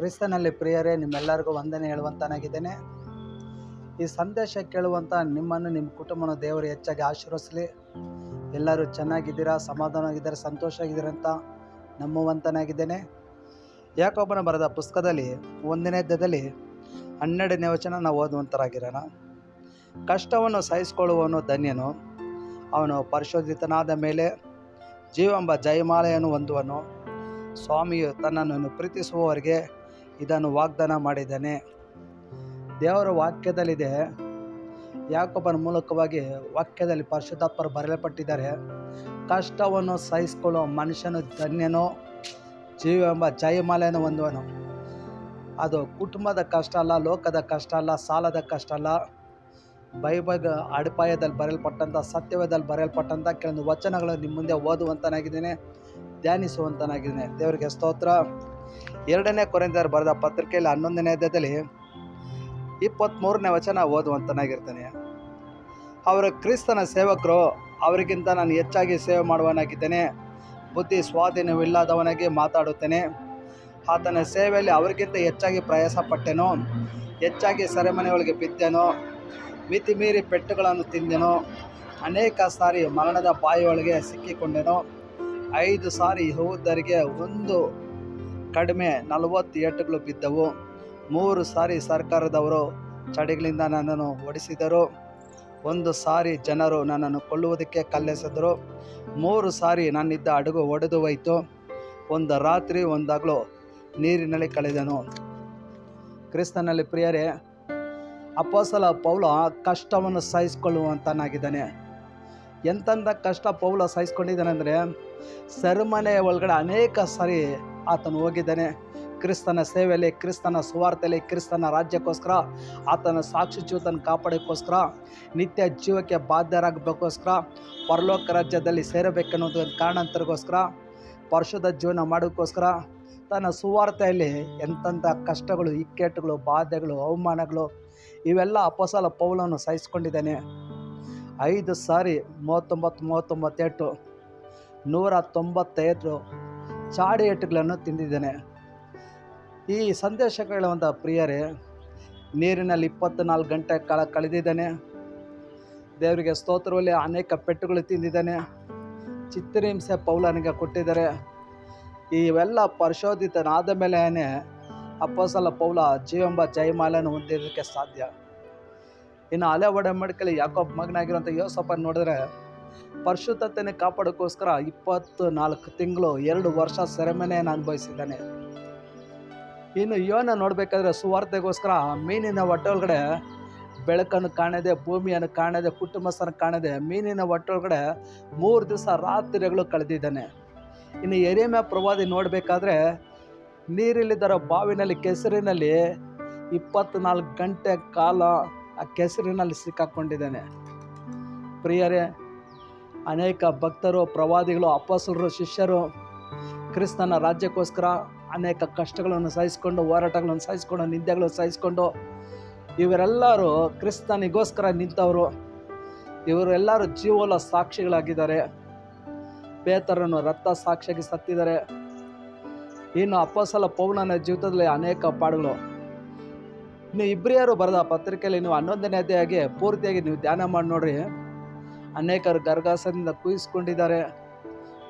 ಕ್ರಿಸ್ತನಲ್ಲಿ ಪ್ರಿಯರೇ, ನಿಮ್ಮೆಲ್ಲರಿಗೂ ವಂದನೆ ಹೇಳುವಂತನಾಗಿದ್ದೇನೆ. ಈ ಸಂದೇಶ ಕೇಳುವಂಥ ನಿಮ್ಮನ್ನು, ನಿಮ್ಮ ಕುಟುಂಬನ ದೇವರು ಹೆಚ್ಚಾಗಿ ಆಶೀರ್ವಸಲಿ ಎಲ್ಲರೂ ಚೆನ್ನಾಗಿದ್ದೀರಾ, ಸಮಾಧಾನವಾಗಿದ್ದಾರೆ, ಸಂತೋಷವಾಗಿದ್ದೀರಾ ಅಂತ ನಂಬುವಂತನಾಗಿದ್ದೇನೆ. ಯಾಕೊಬ್ಬನ ಬರೆದ ಪುಸ್ತಕದಲ್ಲಿ, ಒಂದನೇ ಅಧ್ಯಾಯದಲ್ಲಿ ಹನ್ನೆರಡನೇ ವಚನ ನಾವು ಓದುವಂತರಾಗಿರೋಣ. ಕಷ್ಟವನ್ನು ಸಹಿಸಿಕೊಳ್ಳುವವನು ಧನ್ಯನು. ಅವನು ಪರಿಶೋಧಿತನಾದ ಮೇಲೆ ಜೀವಂಬ ಜಯಮಾಲೆಯನ್ನು ಹೊಂದುವನು. ಸ್ವಾಮಿಯು ತನ್ನನ್ನು ಪ್ರೀತಿಸುವವರಿಗೆ ಇದನ್ನು ವಾಗ್ದಾನ ಮಾಡಿದ್ದಾನೆ. ದೇವರ ವಾಕ್ಯದಲ್ಲಿದೆ ಯಾಕೊಬ್ಬನ ಮೂಲಕವಾಗಿ ವಾಕ್ಯದಲ್ಲಿ ಪರಿಶುದ್ಧಾತ್ಮರು ಬರೆಯಲ್ಪಟ್ಟಿದ್ದಾರೆ, ಕಷ್ಟವನ್ನು ಸಹಿಸಿಕೊಳ್ಳುವ ಮನುಷ್ಯನು ಧನ್ಯನೋ ಜೀವ ಎಂಬ ಜಯಮಾಲೆಯನ್ನು ಹೊಂದುವನು. ಅದು ಕುಟುಂಬದ ಕಷ್ಟ ಅಲ್ಲ, ಲೋಕದ ಕಷ್ಟ ಅಲ್ಲ, ಸಾಲದ ಕಷ್ಟ ಅಲ್ಲ. ಬೈಬಲ್ ಅಡಿಪಾಯದಲ್ಲಿ ಬರೆಯಲ್ಪಟ್ಟಂಥ ಸತ್ಯವೇದಲ್ಲಿ ಬರೆಯಲ್ಪಟ್ಟಂಥ ಕೆಲವೊಂದು ವಚನಗಳು ನಿಮ್ಮ ಮುಂದೆ ಓದುವಂತನಾಗಿದ್ದೇನೆ, ಧ್ಯಾನಿಸುವಂತನಾಗಿದ್ದೇನೆ. ದೇವರಿಗೆ ಸ್ತೋತ್ರ. ಎರಡನೇ ಕೊರೆಂದರ್ ಬರೆದ ಪತ್ರಿಕೆಯಲ್ಲಿ ಹನ್ನೊಂದನೇ ಅಧ್ಯಾಯದಲ್ಲಿ ಇಪ್ಪತ್ತ್ಮೂರನೇ ವಚನ ಓದುವಂತನಾಗಿರ್ತಾನೆ. ಅವರ ಕ್ರಿಸ್ತನ ಸೇವಕರು, ಅವರಿಗಿಂತ ನಾನು ಹೆಚ್ಚಾಗಿ ಸೇವೆ ಮಾಡುವನಾಗಿದ್ದೇನೆ ಬುದ್ಧಿ ಸ್ವಾಧೀನವಿಲ್ಲದವನಾಗಿ ಮಾತಾಡುತ್ತೇನೆ. ಆತನ ಸೇವೆಯಲ್ಲಿ ಅವರಿಗಿಂತ ಹೆಚ್ಚಾಗಿ ಪ್ರಯಾಸ ಪಟ್ಟೆನು ಹೆಚ್ಚಾಗಿ ಸೆರೆಮನೆಯೊಳಗೆ ಬಿದ್ದೆನು. ಮಿತಿ ಮೀರಿ ಪೆಟ್ಟುಗಳನ್ನು ತಿಂದೆನು. ಅನೇಕ ಸಾರಿ ಮರಣದ ಬಾಯಿಯೊಳಗೆ ಸಿಕ್ಕಿಕೊಂಡೆನು. ಐದು ಸಾರಿ ಯಹೂದರಿಗೆ ಒಂದು ಕಡಿಮೆ ನಲವತ್ತು ಏಟುಗಳು ಬಿದ್ದವು. ಮೂರು ಸಾರಿ ಸರ್ಕಾರದವರು ಚಡಿಗಳಿಂದ ನನ್ನನ್ನು ಓಡಿಸಿದರು. ಒಂದು ಸಾರಿ ಜನರು ನನ್ನನ್ನು ಕೊಲ್ಲುವುದಕ್ಕೆ ಕಲ್ಲೆಸೆದರು. ಮೂರು ಸಾರಿ ನನ್ನಿದ್ದ ಹಡಗು ಒಡೆದು ಹೋಯಿತು. ಒಂದು ರಾತ್ರಿ ಒಂದಾಗಲು ನೀರಿನಲ್ಲಿ ಕಳೆದನು. ಕ್ರಿಸ್ತನಲ್ಲಿ ಪ್ರಿಯರೇ ಅಪ್ಪಸಲ ಪೌಲ ಕಷ್ಟವನ್ನು ಸಹಿಸಿಕೊಳ್ಳುವಂತನಾಗಿದ್ದಾನೆ. ಎಂತಂದ ಕಷ್ಟ ಪೌಲ ಸಹಿಸ್ಕೊಂಡಿದ್ದಾನೆ ಅಂದರೆ ಸೆರೆಮನೆಯ ಒಳಗಡೆ ಅನೇಕ ಸಾರಿ ಆತನು ಹೋಗಿದ್ದಾನೆ. ಕ್ರಿಸ್ತನ ಸೇವೆಯಲ್ಲಿ, ಕ್ರಿಸ್ತನ ಸುವಾರ್ತೆಯಲ್ಲಿ, ಕ್ರಿಸ್ತನ ರಾಜ್ಯಕ್ಕೋಸ್ಕರ ಆತನ ಸಾಕ್ಷಿ ಜೀವತನ ಕಾಪಾಡೋಕ್ಕೋಸ್ಕರ, ನಿತ್ಯ ಜೀವಕ್ಕೆ ಬಾಧ್ಯರಾಗಬೇಕೋಸ್ಕರ ಪರಲೋಕ ರಾಜ್ಯದಲ್ಲಿ ಸೇರಬೇಕನ್ನೋದು ಒಂದು ಕಾರಣಾಂತರಗೋಸ್ಕರ, ಪರಿಶುದ್ಧ ಜೀವನ ಮಾಡೋಕ್ಕೋಸ್ಕರ ತನ್ನ ಸುವಾರ್ತೆಯಲ್ಲಿ ಎಂತೆಂಥ ಕಷ್ಟಗಳು, ಇಕ್ಕೇಟುಗಳು, ಬಾಧೆಗಳು, ಅವಮಾನಗಳು, ಇವೆಲ್ಲ ಅಪಸಲ ಪೌಲನ್ನು ಸಹಿಸ್ಕೊಂಡಿದ್ದಾನೆ. ಐದು ಸಾರಿ ಮೂವತ್ತೊಂಬತ್ತು, ಮೂವತ್ತೊಂಬತ್ತೆಂಟು, ನೂರ ತೊಂಬತ್ತೈದು ಚಾಡಿ ಏಟುಗಳನ್ನು ತಿಂದಿದ್ದಾನೆ. ಈ ಸಂದೇಶ ಕೇಳುವಂಥ ಪ್ರಿಯರೇ, ನೀರಿನಲ್ಲಿ ಇಪ್ಪತ್ತ್ನಾಲ್ಕು ಗಂಟೆ ಕಾಲ ಕಳೆದಿದ್ದಾನೆ. ದೇವರಿಗೆ ಸ್ತೋತ್ರದಲ್ಲಿ ಅನೇಕ ಪೆಟ್ಟುಗಳು ತಿಂದಿದ್ದಾನೆ. ಚಿತ್ರಹಿಂಸೆ ಪೌಲನಿಗೆ ಕೊಟ್ಟಿದ್ದಾರೆ. ಇವೆಲ್ಲ ಪರಿಶೋಧಿತನಾದ ಮೇಲೆ ಅಪ್ಪಸಲ ಪೌಲ ಜೀವಂಬ ಜಯಮಾಲೆಯನ್ನು ಹೊಂದಿದ್ದಕ್ಕೆ ಸಾಧ್ಯ. ಇನ್ನು ಅಲೆ ಒಡಂಬಡಿಕೆಯಲ್ಲಿ ಯಾಕೊಬ್ಬ ಮಗನಾಗಿರುವಂಥ ಯೋಸಪ್ಪನ ನೋಡಿದ್ರೆ ಪರಿಶುದ್ಧತೆಯನ್ನು ಕಾಪಾಡೋಕ್ಕೋಸ್ಕರ ಇಪ್ಪತ್ತು ನಾಲ್ಕು ತಿಂಗಳು ಎರಡು ವರ್ಷ ಸೆರೆಮನೆಯನ್ನು ಅನುಭವಿಸಿದ್ದಾನೆ. ಇನ್ನು ಯೋನ ನೋಡಬೇಕಾದ್ರೆ ಸುವಾರ್ತೆಗೋಸ್ಕರ ಮೀನಿನ ಹೊಟ್ಟೆಯೊಳಗಡೆ ಬೆಳಕನ್ನು ಕಾಣದೆ, ಭೂಮಿಯನ್ನು ಕಾಣದೆ, ಕುಟುಂಬಸ್ಥರನ್ನು ಕಾಣದೆ ಮೀನಿನ ಹೊಟ್ಟೆಯೊಳಗಡೆ ಮೂರು ದಿವಸ ರಾತ್ರಿಗಳು ಕಳೆದಿದ್ದಾನೆ. ಇನ್ನು ಎರೇಮ್ಯ ಪ್ರವಾದಿ ನೋಡಬೇಕಾದ್ರೆ ನೀರಿಲ್ಲದರ ಬಾವಿನಲ್ಲಿ, ಕೆಸರಿನಲ್ಲಿ ಇಪ್ಪತ್ತ್ನಾಲ್ಕು ಗಂಟೆ ಕಾಲ ಆ ಕೆಸರಿನಲ್ಲಿ ಸಿಕ್ಕಾಕ್ಕೊಂಡಿದ್ದಾನೆ ಪ್ರಿಯರೇ ಅನೇಕ ಭಕ್ತರು, ಪ್ರವಾದಿಗಳು ಅಪ್ಪಸರು ಶಿಷ್ಯರು ಕ್ರಿಸ್ತನ ರಾಜ್ಯಕ್ಕೋಸ್ಕರ ಅನೇಕ ಕಷ್ಟಗಳನ್ನು ಸಹಿಸಿಕೊಂಡು, ಹೋರಾಟಗಳನ್ನು ಸಹಿಸಿಕೊಂಡು ನಿಂದೆಗಳನ್ನು ಸಹಿಸಿಕೊಂಡು ಇವರೆಲ್ಲರೂ ಕ್ರಿಸ್ತನಿಗೋಸ್ಕರ ನಿಂತವರು. ಇವರೆಲ್ಲರೂ ಜೀವೋಲ ಸಾಕ್ಷಿಗಳಾಗಿದ್ದಾರೆ. ಪೇತರನ್ನು ರಕ್ತ ಸಾಕ್ಷಿಯಾಗಿ ಸತ್ತಿದ್ದಾರೆ. ಇನ್ನು ಅಪ್ಪಸಲ ಪೌನನ ಜೀವಿತದಲ್ಲಿ ಅನೇಕ ಪಾಡುಗಳು. ನೀವು ಇಬ್ರಿಯರು ಬರೆದ ಪತ್ರಿಕೆಯಲ್ಲಿ ನೀವು ಹನ್ನೊಂದನೇ ಅಧ್ಯಾಯಗೆ ಪೂರ್ತಿಯಾಗಿ ನೀವು ಧ್ಯಾನ ಮಾಡಿ ನೋಡ್ರಿ. ಅನೇಕರು ಗರ್ಗಾಸದಿಂದ ಕುಯಿಸ್ಕೊಂಡಿದ್ದಾರೆ,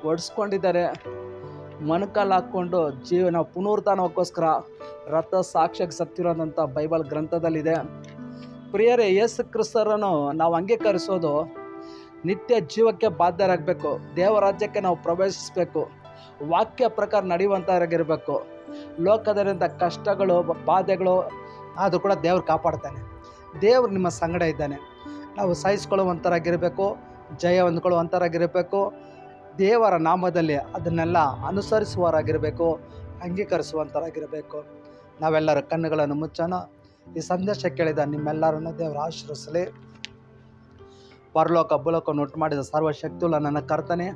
ಒಡಿಸ್ಕೊಂಡಿದ್ದಾರೆ. ಮೊಣಕಾಲು ಹಾಕ್ಕೊಂಡು ಜೀವನ ಪುನರುತ್ಥಾನಕ್ಕೋಸ್ಕರ ರಥ ಸಾಕ್ಷ್ಯಕ್ಕೆ ಸತ್ತಿರೋದಂಥ ಬೈಬಲ್ ಗ್ರಂಥದಲ್ಲಿದೆ. ಪ್ರಿಯರೇ, ಯೇಸು ಕ್ರಿಸ್ತರನ್ನು ನಾವು ಅಂಗೀಕರಿಸೋದು ನಿತ್ಯ ಜೀವಕ್ಕೆ ಬಾಧ್ಯರಾಗಬೇಕು. ದೇವರಾಜ್ಯಕ್ಕೆ ನಾವು ಪ್ರವೇಶಿಸಬೇಕು. ವಾಕ್ಯ ಪ್ರಕಾರ ನಡೆಯುವಂಥವರಾಗಿರಬೇಕು ಲೋಕದಲ್ಲಿಂದ ಕಷ್ಟಗಳು ಬಾಧೆಗಳು ಅದು ಕೂಡ ದೇವ್ರು ಕಾಪಾಡ್ತಾನೆ. ದೇವ್ರು ನಿಮ್ಮ ಸಂಗಡ ಇದ್ದಾನೆ. ನಾವು ಸಹಿಸ್ಕೊಳ್ಳುವಂಥರಾಗಿರಬೇಕು ಜಯ ಹೊಂದ್ಕೊಳ್ಳುವಂಥರಾಗಿರಬೇಕು ದೇವರ ನಾಮದಲ್ಲಿ ಅದನ್ನೆಲ್ಲ ಅನುಸರಿಸುವವರಾಗಿರಬೇಕು ಅಂಗೀಕರಿಸುವಂಥರಾಗಿರಬೇಕು ನಾವೆಲ್ಲರ ಕಣ್ಣುಗಳನ್ನು ಮುಚ್ಚೋಣ. ಈ ಸಂದೇಶ ಕೇಳಿದ ನಿಮ್ಮೆಲ್ಲರನ್ನು ದೇವರ ಆಶ್ರಯಿಸಲಿ ಪರಲೋಕ ಬುಲೋಕವನ್ನು ಉಂಟು ಮಾಡಿದ ಸರ್ವಶಕ್ತಿಯುಳ್ಳ ನನ್ನ ಕರ್ತನೆ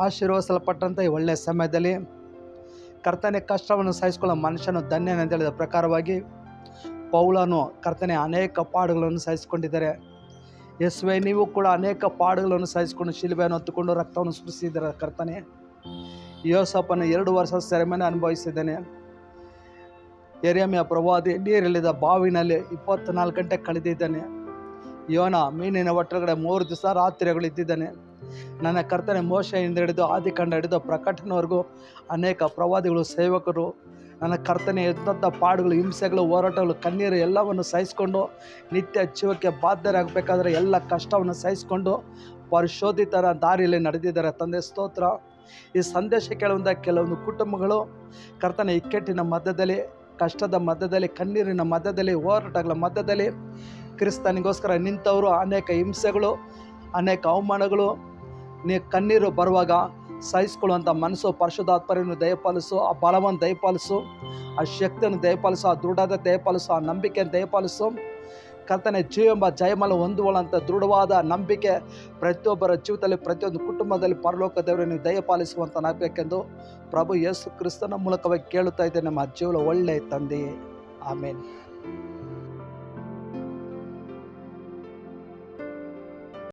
ಆಶೀರ್ವಸಲ್ಪಟ್ಟಂಥ ಈ ಒಳ್ಳೆಯ ಸಮಯದಲ್ಲಿ ಕರ್ತನೆ ಕಷ್ಟವನ್ನು ಸಹಿಸಿಕೊಳ್ಳೋ ಮನುಷ್ಯನು ಧನ್ಯನೆಂದೇಳಿದ ಪ್ರಕಾರವಾಗಿ ಪೌಲನು ಕರ್ತನೆ ಅನೇಕ ಪಾಡುಗಳನ್ನು ಸಹಿಸಿಕೊಂಡಿದ್ದಾರೆ ಯಸ್ವೆ, ನೀವು ಕೂಡ ಅನೇಕ ಪಾಡುಗಳನ್ನು ಸಹಿಸಿಕೊಂಡು ಶಿಲ್ಬೆಯನ್ನು ಹೊತ್ತುಕೊಂಡು ರಕ್ತವನ್ನು ಸುರಿಸಿದ್ದಾರೆ ಕರ್ತನೆ? ಯೋಸಪ್ಪನ ಎರಡು ವರ್ಷ ಸೆರೆಮನೆ ಅನುಭವಿಸಿದ್ದೇನೆ. ಎರೆಮೆಯ ಪ್ರವಾದಿ ನೀರಿಳಿದ ಬಾವಿನಲ್ಲಿ ಇಪ್ಪತ್ನಾಲ್ಕು ಗಂಟೆ ಕಳೆದಿದ್ದಾನೆ. ಯೋನ, ಮೀನಿನ ಒಟ್ಟಗಡೆ ಮೂರು ದಿವಸ ರಾತ್ರಿಗಳು ಇದ್ದಿದ್ದಾನೆ. ನನ್ನ ಕರ್ತನೆ ಮೋಶೆಯಿಂದ ಹಿಡಿದು ಆದಿಕಂಡ ಹಿಡಿದು ಪ್ರಕಟನವರೆಗೂ ಅನೇಕ ಪ್ರವಾದಿಗಳು, ಸೇವಕರು ನನ್ನ ಕರ್ತನೆ, ಎದ್ದಂಥ ಪಾಡುಗಳು, ಹಿಂಸೆಗಳು, ಹೋರಾಟಗಳು, ಕಣ್ಣೀರು ಎಲ್ಲವನ್ನು ಸಹಿಸ್ಕೊಂಡು ನಿತ್ಯ ಜೀವಕ್ಕೆ ಬಾಧ್ಯರಾಗಬೇಕಾದ್ರೆ ಎಲ್ಲ ಕಷ್ಟವನ್ನು ಸಹಿಸ್ಕೊಂಡು ಪರಿಶೋಧಿತರ ದಾರಿಯಲ್ಲಿ ನಡೆದಿದ್ದಾರೆ. ತಂದೆ, ಸ್ತೋತ್ರ. ಈ ಸಂದೇಶ ಕೇಳುವಂಥ ಕೆಲವೊಂದು ಕುಟುಂಬಗಳು, ಕರ್ತನ ಇಕ್ಕಟ್ಟಿನ ಮಧ್ಯದಲ್ಲಿ, ಕಷ್ಟದ ಮಧ್ಯದಲ್ಲಿ, ಕಣ್ಣೀರಿನ ಮಧ್ಯದಲ್ಲಿ, ಹೋರಾಟಗಳ ಮಧ್ಯದಲ್ಲಿ ಕ್ರಿಸ್ತನಿಗೋಸ್ಕರ ನಿಂತವರು ಅನೇಕ ಹಿಂಸೆಗಳು, ಅನೇಕ ಅವಮಾನಗಳು. ನೀ ಕಣ್ಣೀರು ಬರುವಾಗ ಸಹಿಸ್ಕೊಳ್ಳುವಂಥ ಮನಸ್ಸು ಪರಿಶುದ್ಧಾತ್ಮರನ್ನು ದಯಪಾಲಿಸು, ಆ ಬಲವನ್ನು ದಯಪಾಲಿಸು, ಆ ಶಕ್ತಿಯನ್ನು ದಯಪಾಲಿಸು, ಆ ದೃಢತೆ ದಯಪಾಲಿಸು, ಆ ನಂಬಿಕೆಯನ್ನು ದಯಪಾಲಿಸು. ಕರ್ತನೆ, ಜೀವೆಂಬ ಜಯಮಲ ಹೊಂದುವಳಂಥ ದೃಢವಾದ ನಂಬಿಕೆ ಪ್ರತಿಯೊಬ್ಬರ ಜೀವಿತದಲ್ಲಿ, ಪ್ರತಿಯೊಂದು ಕುಟುಂಬದಲ್ಲಿ, ಪರಲೋಕ ದೇವರನ್ನು ದಯಪಾಲಿಸುವಂತನಾಗಬೇಕೆಂದು ಪ್ರಭು ಯೇಸು ಕ್ರಿಸ್ತನ ಮೂಲಕವಾಗಿ ಕೇಳುತ್ತಾ ಇದ್ದೇನೆ. ನಮ್ಮ ಜೀವನ ಒಳ್ಳೆಯ ತಂದೆಯೇ. ಆಮೇಲೆ